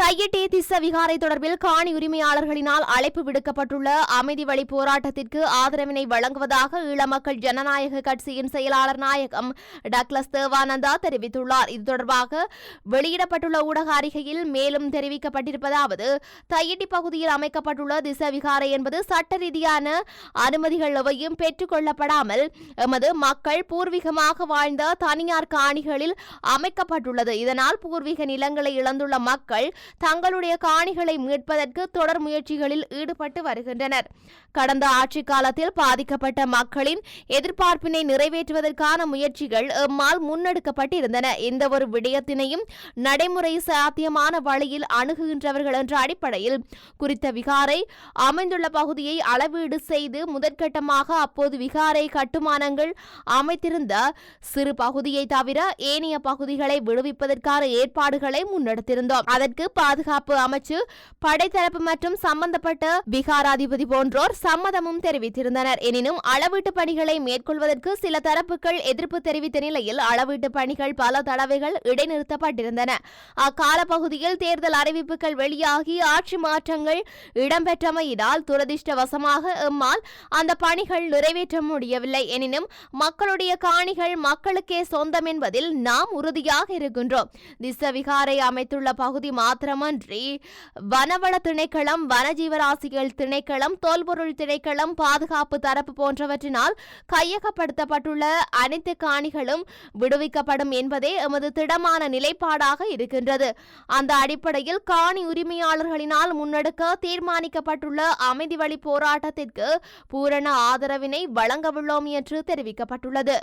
தையிட்டி திச விகாரை தொடர்பில் காணி உரிமையாளர்களினால் அழைப்பு விடுக்கப்பட்டுள்ள அமைதி வழி போராட்டத்திற்கு ஆதரவினை வழங்குவதாக ஈழ மக்கள் ஜனநாயக கட்சியின் செயலாளர் நாயகம் டக்ளஸ் தேவானந்தா தெரிவித்துள்ளார். இது தொடர்பாக வெளியிடப்பட்டுள்ள ஊடக அறிக்கையில் மேலும் தெரிவிக்கப்பட்டிருப்பதாவது தையிட்டி பகுதியில் அமைக்கப்பட்டுள்ள திச விகாரை என்பது சட்ட ரீதியான அனுமதிகள் எவையும் பெற்றுக் கொள்ளப்படாமல் எமது மக்கள் பூர்வீகமாக வாழ்ந்த தனியார் காணிகளில் அமைக்கப்பட்டுள்ளது. இதனால் பூர்வீக நிலங்களை இழந்துள்ள மக்கள் தங்களுடைய காணிகளை மீட்பதற்கு தொடர் முயற்சிகளில் ஈடுபட்டு வருகின்றனர். கடந்த ஆட்சி காலத்தில் பாதிக்கப்பட்ட மக்களின் எதிர்பார்ப்பினை நிறைவேற்றுவதற்கான முயற்சிகள் எம்மால் முன்னெடுக்கப்பட்டிருந்தன. எந்த ஒரு விடயத்தினையும் நடைமுறை சாத்தியமான வழியில் அணுகுகின்றவர்கள் என்ற அடிப்படையில் குறித்த விகாரை அமைந்துள்ள பகுதியை அளவீடு செய்து முதற்கட்டமாக அப்போது விகாரை கட்டுமானங்கள் அமைத்திருந்த சிறு பகுதியை தவிர ஏனைய பகுதிகளை விடுவிப்பதற்கான ஏற்பாடுகளை முன்னெடுத்திருந்தோம். அதற்கு பாதுகாப்பு அமைச்சு படைத்தரப்பு மற்றும் சம்பந்தப்பட்ட விகாராதிபதி போன்றோர் சம்மதமும் தெரிவித்திருந்தனர். எனினும் அளவீட்டு பணிகளை மேற்கொள்வதற்கு சில தரப்புகள் எதிர்ப்பு தெரிவித்த நிலையில் அளவீட்டு பணிகள் பல தடவைகள் இடைநிறுத்தப்பட்டிருந்தன. அக்கால பகுதியில் தேர்தல் அறிவிப்புகள் வெளியாகி ஆட்சி மாற்றங்கள் இடம்பெற்றமையினால் துரதிருஷ்டவசமாக எம்மால் அந்த பணிகள் நிறைவேற்ற முடியவில்லை. எனினும் மக்களுடைய காணிகள் மக்களுக்கே சொந்தம் என்பதில் நாம் உறுதியாக இருக்கின்றோம். திசவிகாரை அமைத்துள்ள பகுதி மாத்திரமன்றி வனவள திணைக்களம் வனஜீவராசிகள் திணைக்களம் தொல்பொருள் திணைக்களம் பாதுகாப்பு தரப்பு போன்றவற்றினால் கையகப்படுத்தப்பட்டுள்ள அனைத்து காணிகளும் விடுவிக்கப்படும் என்பதே எமது திடமான நிலைப்பாடாக இருக்கின்றது. அந்த அடிப்படையில் காணி உரிமையாளர்களினால் முன்னெடுக்க தீர்மானிக்கப்பட்டுள்ள அமைதி வழி போராட்டத்திற்கு பூரண ஆதரவினை வழங்கவுள்ளோம் என்று தெரிவிக்கப்பட்டுள்ளது.